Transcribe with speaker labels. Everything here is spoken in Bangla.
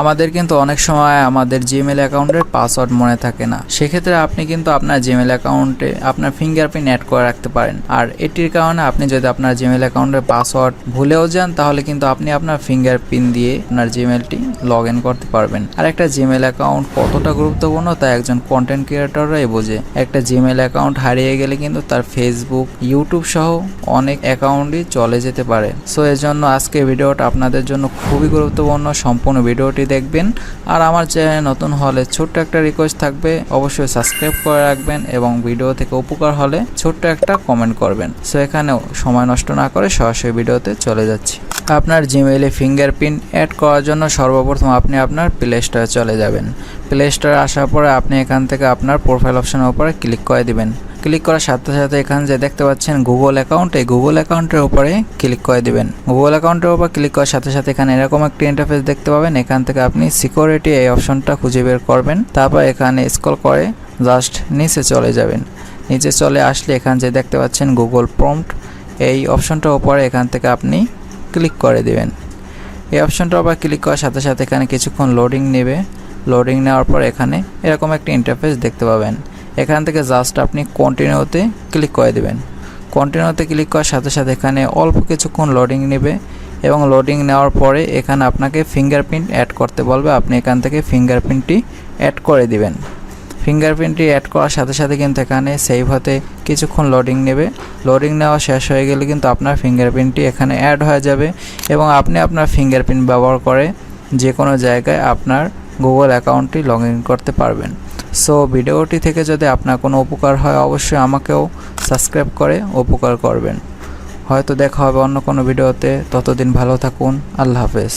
Speaker 1: আমাদের কিন্তু অনেক সময় আমাদের জিমেল অ্যাকাউন্টের পাসওয়ার্ড মনে থাকে না। সেক্ষেত্রে আপনি কিন্তু আপনার জিমেল অ্যাকাউন্টে আপনার ফিঙ্গারপ্রিন্ট অ্যাড করে রাখতে পারেন। আর এটির কারণে আপনি যদি আপনার জিমেল অ্যাকাউন্টের পাসওয়ার্ড ভুলেও যান, তাহলে কিন্তু আপনি আপনার ফিঙ্গারপ্রিন্ট দিয়ে আপনার জিমেলটি লগ ইন করতে পারবেন। আর একটা জিমেল অ্যাকাউন্ট কতটা গুরুত্বপূর্ণ, তা একজন কন্টেন্ট ক্রিয়েটররাই বোঝে। একটা জিমেল অ্যাকাউন্ট হারিয়ে গেলে কিন্তু তার ফেসবুক ইউটিউব সহ অনেক অ্যাকাউন্টই চলে যেতে পারে। সো এজন্য আজকে ভিডিওটা আপনাদের জন্য খুবই গুরুত্বপূর্ণ। সম্পূর্ণ ভিডিওটি দেখবেন। আর আমার চ্যানেলে নতুন হলে ছোট্ট একটা রিকোয়েস্ট থাকবে, অবশ্যই সাবস্ক্রাইব করে রাখবেন এবং ভিডিও থেকে উপকার হলে ছোট্ট একটা কমেন্ট করবেন। সো এখানেও সময় নষ্ট না করে সরাসরি ভিডিওতে চলে যাচ্ছি। আপনার জিমেইলে ফিঙ্গারপ্রিন্ট অ্যাড করার জন্য সর্বপ্রথম আপনি আপনার প্লে স্টোরে চলে যাবেন। প্লে স্টোরে আসার পরে আপনি এখান থেকে আপনার প্রোফাইল অপশনের উপরে ক্লিক করে দিবেন। ক্লিক করার সাথে সাথে এখানে যে দেখতে পাচ্ছেন গুগল অ্যাকাউন্ট এই গুগল অ্যাকাউন্টের উপরে ক্লিক করে দিবেন। গুগল অ্যাকাউন্টের উপর ক্লিক করার সাথে সাথে এখানে এরকম একটি ইন্টারফেস দেখতে পাবেন। এখান থেকে আপনি সিকিউরিটি এই অপশনটা খুঁজে বের করবেন। তারপর এখানে স্ক্রল করে জাস্ট নিচে চলে যাবেন। নিচে চলে আসলে এখানে যে দেখতে পাচ্ছেন গুগল প্রম্পট এই অপশনটার উপরে এখান থেকে আপনি ক্লিক করে দিবেন। এই অপশনটার উপর ক্লিক করার সাথে সাথে এখানে কিছুক্ষণ লোডিং নেবে। লোডিং নেওয়ার পর এখানে এরকম একটা ইন্টারফেস দেখতে পাবেন। এখান থেকে জাস্ট আপনি কন্টিনিউতে ক্লিক করে দেবেন। কন্টিনিউতে ক্লিক করার সাথে সাথে এখানে অল্প কিছুক্ষণ লোডিং নেবে এবং লোডিং নেওয়ার পরে এখানে আপনাকে ফিঙ্গারপ্রিন্ট অ্যাড করতে বলবে। আপনি এখান থেকে ফিঙ্গারপ্রিন্টটি অ্যাড করে দিবেন। ফিঙ্গারপ্রিন্টটি অ্যাড করার সাথে সাথে কিন্তু এখানে সেভ হতে কিছুক্ষণ লোডিং নেবে। লোডিং নেওয়া শেষ হয়ে গেলে কিন্তু আপনার ফিঙ্গারপ্রিন্টটি এখানে অ্যাড হয়ে যাবে এবং আপনি আপনার ফিঙ্গারপ্রিন্ট ব্যবহার করে যে কোনো জায়গায় আপনার গুগল অ্যাকাউন্টটি লগ ইন করতে পারবেন। সো ভিডিওটি থেকে যদি আপনার কোনো উপকার হয়, অবশ্যই আমাকেও সাবস্ক্রাইব করে উপকার করবেন। হয়তো দেখা হবে অন্য কোনো ভিডিওতে। ততদিন ভালো থাকুন। আল্লাহ হাফেজ।